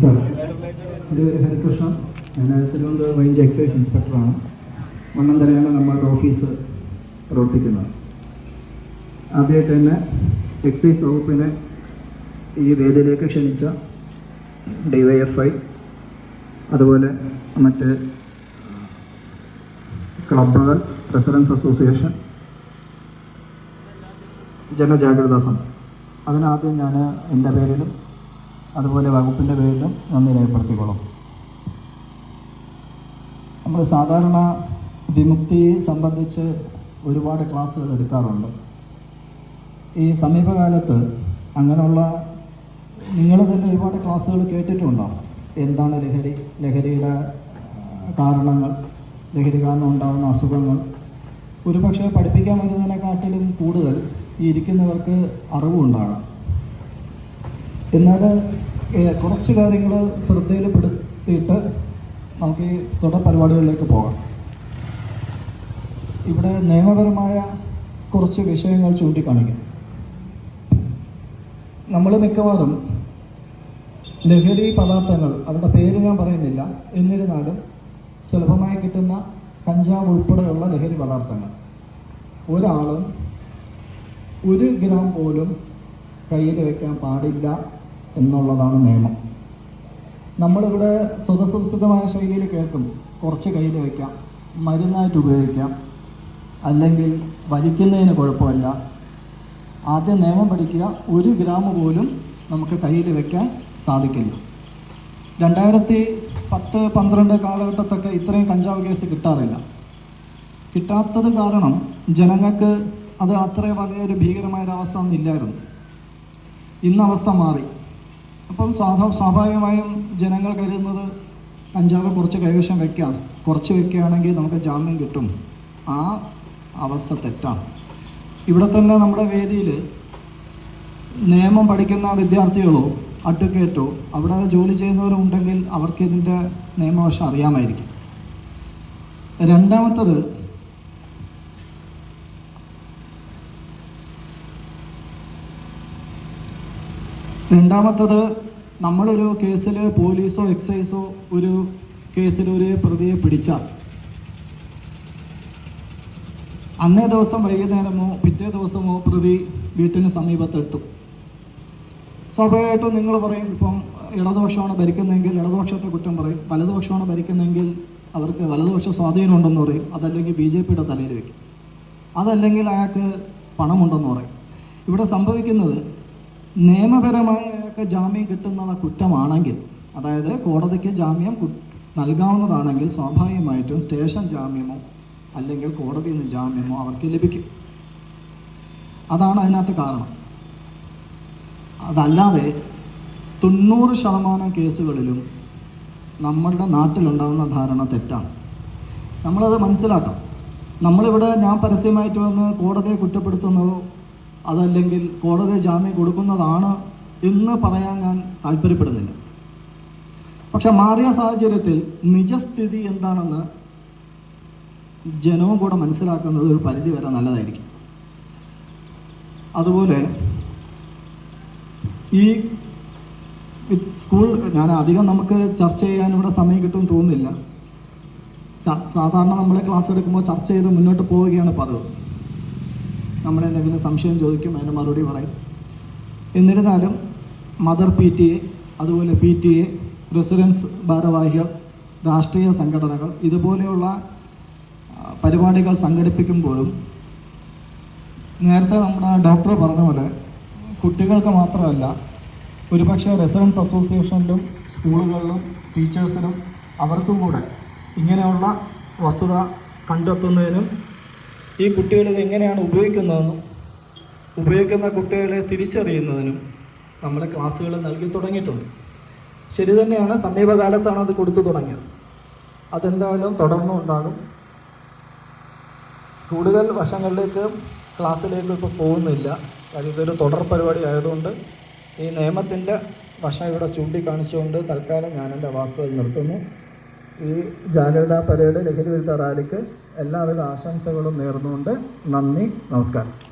നമസ്കാരം. എന്റെ പേര് ഹരികൃഷ്ണൻ ഞാൻ തിരുവനന്തപുരം റേഞ്ച് എക്സൈസ് ഇൻസ്പെക്ടറാണ് മണ്ണന്തരയാണ് നമ്മളുടെ ഓഫീസ് പ്രവർത്തിക്കുന്നത്. ആദ്യമായിട്ട് തന്നെ എക്സൈസ് വകുപ്പിനെ ഈ വേദിയിലേക്ക് ക്ഷണിച്ച ഡിവൈഎഫ്ഐ അതുപോലെ മറ്റ് ക്ലബ്ബുകൾ പ്രസിഡൻസ് അസോസിയേഷൻ ജനജാഗ്രതാ സംഘം. അതിനാദ്യം ഞാൻ എന്റെ പേരിലും അതുപോലെ വകുപ്പിന്റെ പേരിലും നന്ദി രേഖപ്പെടുത്തിക്കോളും. നമ്മൾ സാധാരണ വിമുക്തിയെ സംബന്ധിച്ച് ഒരുപാട് ക്ലാസ്സുകൾ എടുക്കാറുണ്ട്. ഈ സമീപകാലത്ത് അങ്ങനെയുള്ള നിങ്ങൾ തന്നെ ഒരുപാട് ക്ലാസ്സുകൾ കേട്ടിട്ടുണ്ടോ? എന്താണ് ലഹരി ലഹരിയുടെ കാരണങ്ങൾ ലഹരി കാരണം ഉണ്ടാകുന്ന അസുഖങ്ങൾ? ഒരുപക്ഷെ പഠിപ്പിക്കാൻ വരുന്നതിനെക്കാട്ടിലും കൂടുതൽ ഈ ഇരിക്കുന്നവർക്ക് അറിവുണ്ടാകാം. എന്നാൽ കുറച്ച് കാര്യങ്ങൾ ശ്രദ്ധയിൽപ്പെടുത്തിയിട്ട് നമുക്ക് ഈ തുടർ പരിപാടികളിലേക്ക് പോകാം. ഇവിടെ നിയമപരമായ കുറച്ച് വിഷയങ്ങൾ ചൂണ്ടിക്കാണിക്കും. നമ്മൾ മിക്കവാറും ലഹരി പദാർത്ഥങ്ങൾ അവരുടെ പേര് ഞാൻ പറയുന്നില്ല എന്നിരുന്നാലും സുലഭമായി കിട്ടുന്ന കഞ്ചാവ് ഉൾപ്പെടെയുള്ള ലഹരി പദാർത്ഥങ്ങൾ. ഒരാളും ഒരു ഗ്രാം പോലും കയ്യിൽ വയ്ക്കാൻ പാടില്ല. എന്നുള്ളതാണ് നിയമം. നമ്മളിവിടെ സ്വതസംസ്കൃതമായ ശൈലിയിൽ കേൾക്കും. കുറച്ച് കയ്യിൽ വയ്ക്കാം. മരുന്നായിട്ട് ഉപയോഗിക്കാം. അല്ലെങ്കിൽ വലിക്കുന്നതിന് കുഴപ്പമില്ല. ആദ്യം നിയമം പഠിക്കുക. ഒരു ഗ്രാം പോലും നമുക്ക് കയ്യിൽ വയ്ക്കാൻ സാധിക്കില്ല. രണ്ടായിരത്തി പത്ത് പന്ത്രണ്ട് കാലഘട്ടത്തൊക്കെ ഇത്രയും കഞ്ചാവ് കേസ് കിട്ടാറില്ല. കിട്ടാത്തത് കാരണം ജനങ്ങൾക്ക് അത് അത്ര വളരെ ഒരു ഭീകരമായൊരവസ്ഥ ഒന്നില്ലായിരുന്നു ഇന്ന് അവസ്ഥ മാറി. അപ്പം സ്വാഭാവ സ്വാഭാവികമായും ജനങ്ങൾ കരുതുന്നത് കഞ്ചാവ് കുറച്ച് കൈവശം വെക്കാം. കുറച്ച് വെക്കുകയാണെങ്കിൽ നമുക്ക് ജാമ്യം കിട്ടും. ആ അവസ്ഥ തെറ്റാണ്. ഇവിടെ തന്നെ നമ്മുടെ വേദിയിൽ നിയമം പഠിക്കുന്ന വിദ്യാർത്ഥികളോ അഡ്വക്കേറ്റോ അവിടെ ജോലി ചെയ്യുന്നവരുണ്ടെങ്കിൽ അവർക്ക് ഇതിന്റെ നിയമവശം അറിയാമായിരിക്കും. രണ്ടാമത്തത് രണ്ടാമത്തത് നമ്മളൊരു കേസിൽ പോലീസോ എക്സൈസോ ഒരു കേസിൽ ഒരു പ്രതിയെ പിടിച്ചാൽ അന്നേ ദിവസം വൈകുന്നേരമോ പിറ്റേ ദിവസമോ പ്രതി വീട്ടിന് സമീപത്തെത്തും. സ്വാഭാവികമായിട്ടും നിങ്ങൾ പറയും ഇപ്പം ഇടതുപക്ഷമാണ് ഭരിക്കുന്നതെങ്കിൽ ഇടതുപക്ഷത്തെ കുറ്റം പറയും വലതുപക്ഷമാണ് ഭരിക്കുന്നതെങ്കിൽ അവർക്ക് വലതുപക്ഷ സ്വാധീനം ഉണ്ടെന്ന് പറയും അതല്ലെങ്കിൽ ബി ജെ പിയുടെ തലയിൽ വയ്ക്കും. അതല്ലെങ്കിൽ അയാൾക്ക് പണമുണ്ടെന്ന് പറയും. ഇവിടെ സംഭവിക്കുന്നത് നിയമപരമായി അയാൾക്ക് ജാമ്യം കിട്ടുന്നത് കുറ്റമാണെങ്കിൽ അതായത് കോടതിക്ക് ജാമ്യം നൽകാവുന്നതാണെങ്കിൽ സ്വാഭാവികമായിട്ടും സ്റ്റേഷൻ ജാമ്യമോ അല്ലെങ്കിൽ കോടതിയിൽ നിന്ന് ജാമ്യമോ അവർക്ക് ലഭിക്കും. അതാണ് അതിനകത്ത് കാരണം. അതല്ലാതെ തൊണ്ണൂറ് ശതമാനം കേസുകളിലും നമ്മളുടെ നാട്ടിലുണ്ടാകുന്ന ധാരണ തെറ്റാണ്. നമ്മളത് മനസ്സിലാക്കാം. നമ്മളിവിടെ ഞാൻ പരസ്യമായിട്ട് വന്ന് കോടതിയെ കുറ്റപ്പെടുത്തുന്നതോ അതല്ലെങ്കിൽ കോടതി ജാമ്യം കൊടുക്കുന്നതാണ് എന്ന് പറയാൻ ഞാൻ താല്പര്യപ്പെടുന്നില്ല. പക്ഷെ മാറിയ സാഹചര്യത്തിൽ നിജസ്ഥിതി എന്താണെന്ന് ജനവും കൂടെ മനസ്സിലാക്കുന്നത് ഒരു പരിധി വരെ നല്ലതായിരിക്കും. അതുപോലെ ഈ സ്കൂൾ ഞാൻ അധികം നമുക്ക് ചർച്ച ചെയ്യാൻ ഇവിടെ സമയം കിട്ടും തോന്നുന്നില്ല. സാധാരണ നമ്മൾ ക്ലാസ് എടുക്കുമ്പോൾ ചർച്ച ചെയ്ത് മുന്നോട്ട് പോവുകയാണ് പതിവ്. നമ്മളെന്തെങ്കിലും സംശയം ചോദിക്കും അതിന് മറുപടി പറയും. എന്നിരുന്നാലും മദർ പി ടി എ അതുപോലെ പി ടി എ റെസിഡൻസ് ഭാരവാഹികൾ രാഷ്ട്രീയ സംഘടനകൾ ഇതുപോലെയുള്ള പരിപാടികൾ സംഘടിപ്പിക്കുമ്പോഴും നേരത്തെ നമ്മുടെ ഡോക്ടർ പറഞ്ഞ പോലെ കുട്ടികൾക്ക് മാത്രമല്ല ഒരുപക്ഷെ റെസിഡൻസ് അസോസിയേഷനിലും സ്കൂളുകളിലും ടീച്ചേഴ്സിനും അവർക്കും കൂടെ ഇങ്ങനെയുള്ള വസ്തുത കണ്ടെത്തുന്നതിനും ഈ കുട്ടികളിത് എങ്ങനെയാണ് ഉപയോഗിക്കുന്നതെന്നും ഉപയോഗിക്കുന്ന കുട്ടികളെ തിരിച്ചറിയുന്നതിനും നമ്മൾ ക്ലാസ്സുകൾ നൽകി തുടങ്ങിയിട്ടുണ്ട്. ശരി തന്നെയാണ് സമീപകാലത്താണ് അത് കൊടുത്തു തുടങ്ങിയത്. അതെന്തായാലും തുടർന്നും ഉണ്ടാകും. കൂടുതൽ വശങ്ങളിലേക്ക് ക്ലാസ്സിലേക്ക് ഇപ്പോൾ പോകുന്നില്ല. കാര്യം ഇതൊരു തുടർ പരിപാടി ആയതുകൊണ്ട് ഈ നിയമത്തിന്റെ വശം ഇവിടെ ചൂണ്ടിക്കാണിച്ചുകൊണ്ട് തൽക്കാലം ഞാൻ എന്റെ വാക്കുകൾ നിർത്തുന്നു. ഈ ജാഗ്രതാ പരേഡ് ലഹരി വിരുദ്ധ റാലിക്ക് എല്ലാവിധ ആശംസകളും നേർന്നുകൊണ്ട് നന്ദി നമസ്കാരം.